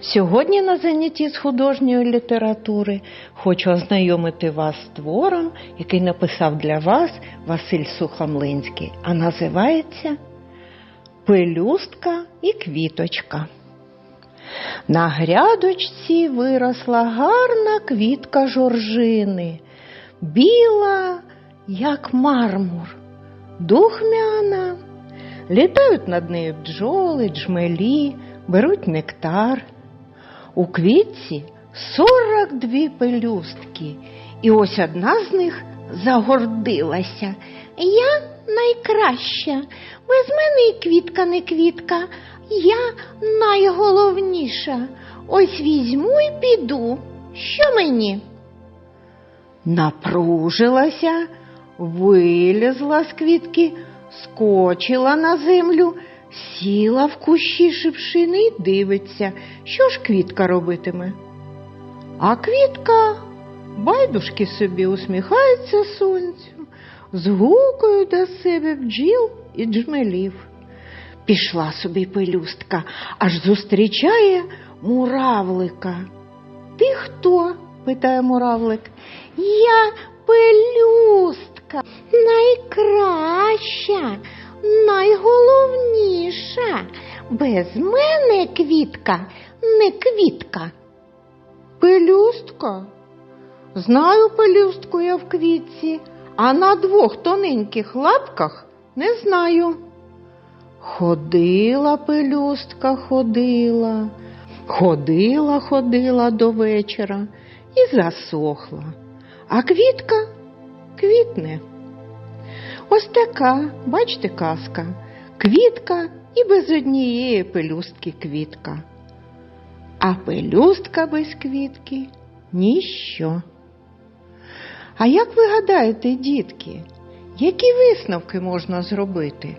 Сьогодні на занятті з художньої літератури хочу ознайомити вас з твором, який написав для вас Василь Сухомлинський, а називається Пелюстка і квіточка. На грядочці виросла гарна квітка жоржини, біла, як мармур, духмяна. Літають над нею бджоли, джмелі, беруть нектар. У квітці 42 пелюстки, і ось одна з них загордилася. Я найкраща, без мене і квітка не квітка, я найголовніша. Ось візьму і піду. Що мені? Напружилася, вилізла з квітки, скочила на землю, сіла в кущі шипшини і дивиться, що ж квітка робитиме. А квітка байдужки собі усміхається сонцю, згукою до себе бджіл і джмелів. Пішла собі пелюстка, аж зустрічає муравлика. Ти хто? питає муравлик. Я пелюстка, найкраща, найголовніша. Без мене квітка не квітка. Пелюстка? Знаю пелюстку я в квітці, а на двох тоненьких лапках не знаю. Ходила пелюстка, ходила, ходила, ходила до вечора і засохла, а квітка квітне. Ось така, бачите, казка, квітка і без однієї пелюстки квітка. А пелюстка без квітки ніщо. А як ви гадаєте, дітки, які висновки можна зробити?